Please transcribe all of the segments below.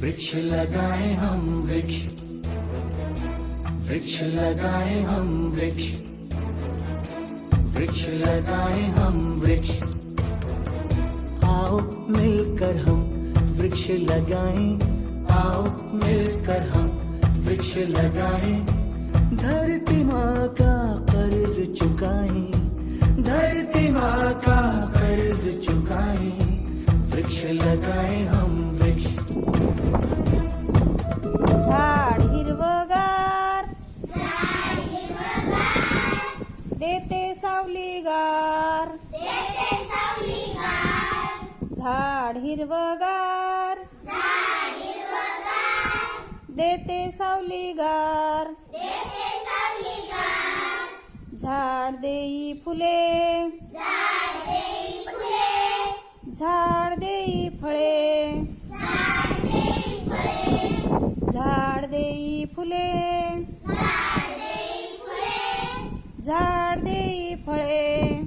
वृक्ष लगाए हम वृक्ष वृक्ष लगाए हम वृक्ष वृक्ष लगाए हम वृक्ष। आओ मिलकर हम वृक्ष लगाए, आओ मिलकर हम वृक्ष लगाए। धरती माँ का कर्ज चुकाएँ, धरती माँ का कर्ज चुकाए। वृक्ष लगाए हम देते सावलीगार झाड हिरवगार देते सावलीगार झाड देई फुले. झाड देई फळे. झाड देई फुले. झाड देई फळे.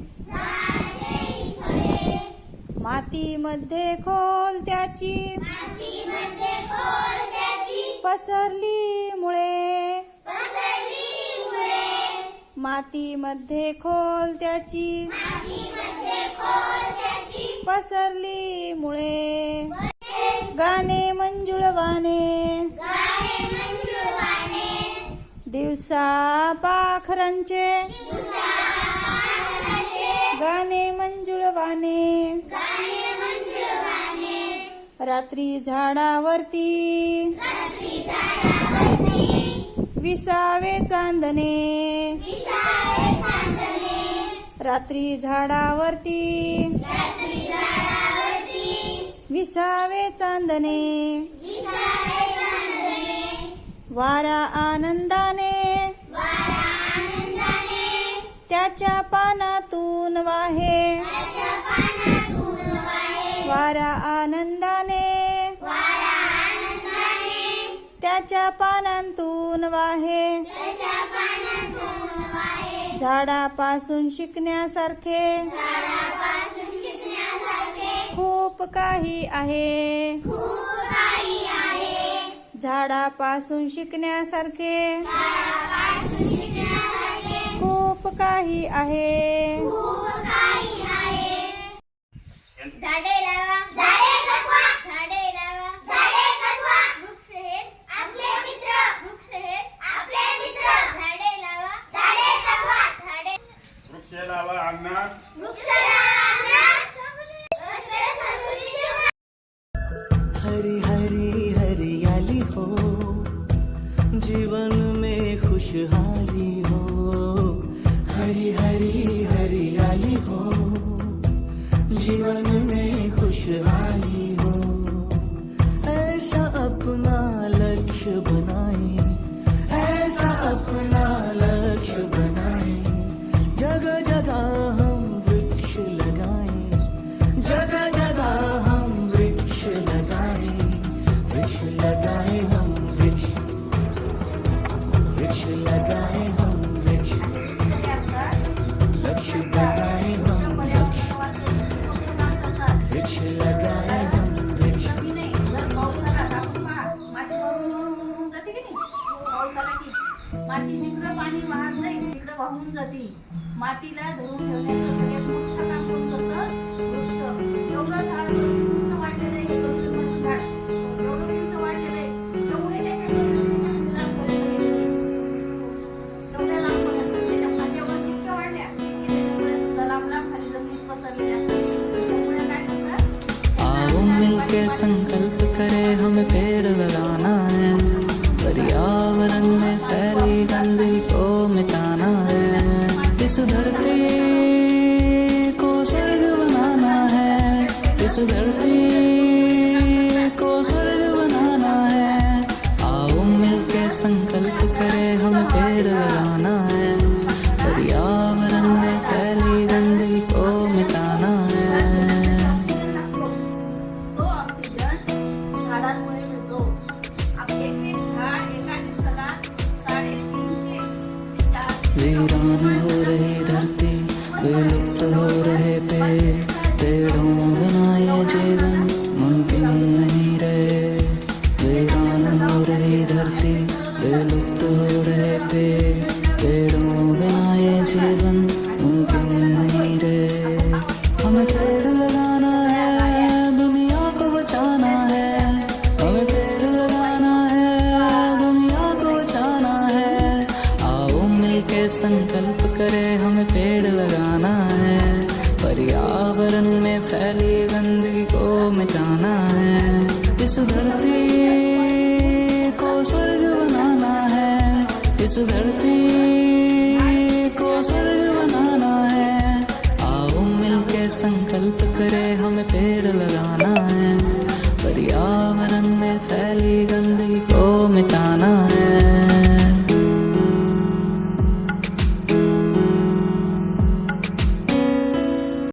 मातीमध्ये खोल त्याची. पसरली मुळे. मातीमध्ये खोल त्याची. पसरली मुळे. गाणे दिवसा पाखरांचे. गाणे मंजुळवाने रात्री झाडावरती. विसावे चांदणे. रात्री झाडावरती. विसावे चांदणे. वारा आनंदाने. त्याच्या पानातून वाहे. वारा आनंदाने. त्याच्या पानांतून वाहे. झाडापासून शिकण्यासारखे. खूप काही आहे. झाडापासून शिकण्यासारखे. आहे. झाडे लावा. झाडे जगवा. झाडे लावा. झाडे जगवा. वृक्ष हेच. आपले मित्र. वृक्ष हेच. आपले मित्र. झाडे लावा. झाडे जगवा. झाडे वृक्ष लावा अण्णा वृक्ष लावा असे समृद्धीचे हरी हरी हरियाली हो. जीवन में खुशहाली लगाए हम वृक्ष। वृक्ष लगाए हम वृक्ष। लक्ष्य लगाएं हम वृक्ष। वृक्ष लगाए हम वृक्ष। माती पाणी वाहत तिकडं वाहून जाते मातीला धरून ठेवण्याची पेड़ लगाना है। पर्यावरण में फैली गंदगी को मिटाना है। इस धरती को स्वर्ग बनाना है। इस धरती को स्वर्ग बनाना है। आओ मिलके संकल्प करें हम पेड़ लगाना। वीरान हो रही धरती विलुप्त हो रहे पेड़ पेड़ों बनाए जीवन मुमकिन नहीं रहे वीरान हो रही धरती विलुप्त हो रहे पेड़ पेड़ों बनाए जीवन हमें पेड़ लगाना है। पर्यावरण में फैली गंदगी को मिटाना है। इस धरती को स्वर्ग बनाना है। इस धरती को स्वर्ग बनाना है। आओ मिलके संकल्प करे, हमें पेड़ लगाना है। पर्यावरण में फैली गंदगी को मिटाना है